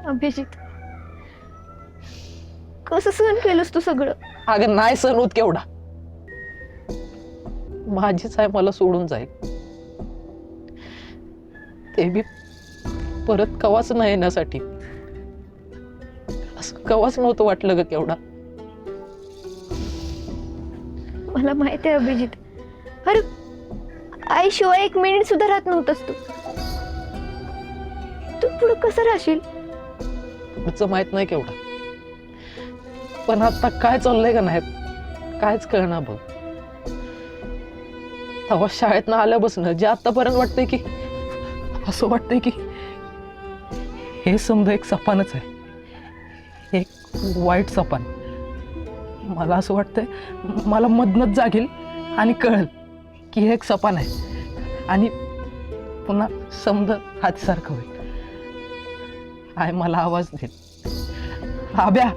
अभिजित कसं सहन केलंस तू सगळं? अगं नाही सण होत केवढा. माझीच आहे मला सोडून जाईल. ते बी परत कवाच नाही येण्यासाठी. असं कवाच नव्हतं वाटलं ग केवढा. मला माहिती आहे अभिजित. अरे आईशिवाय एक मिनिट सुद्धा राहत नव्हतंस तू. तू पुढे कसं राहशील? पुढचं माहीत नाही केवढा. पण आता काय चाललंय का नाही कायच कळणार बघ. तेव्हा शाळेत ना आल्यापासून जे आतापर्यंत वाटतंय की असं वाटतंय की हे समजा एक सपानच आहे. एक वाईट सपान. मला असं वाटतंय मला मधनच जागेल आणि कळेल की हे एक सपान आहे. आणि पुन्हा समजा हातसारखं होईल. आय मला आवाज दे. आब्या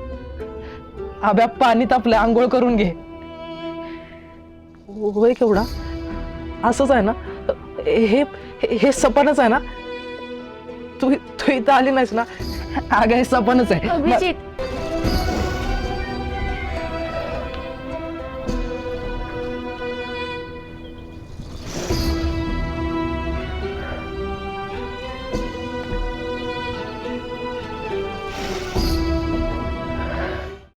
आब्या पाणी तापलं आंघोळ करून घे. हो, होय केवढा? असंच आहे ना? हे हे- सपनच आहे ना? तू तू इथं आली नाहीस ना? आग हे सपनच आहे. अभिजित.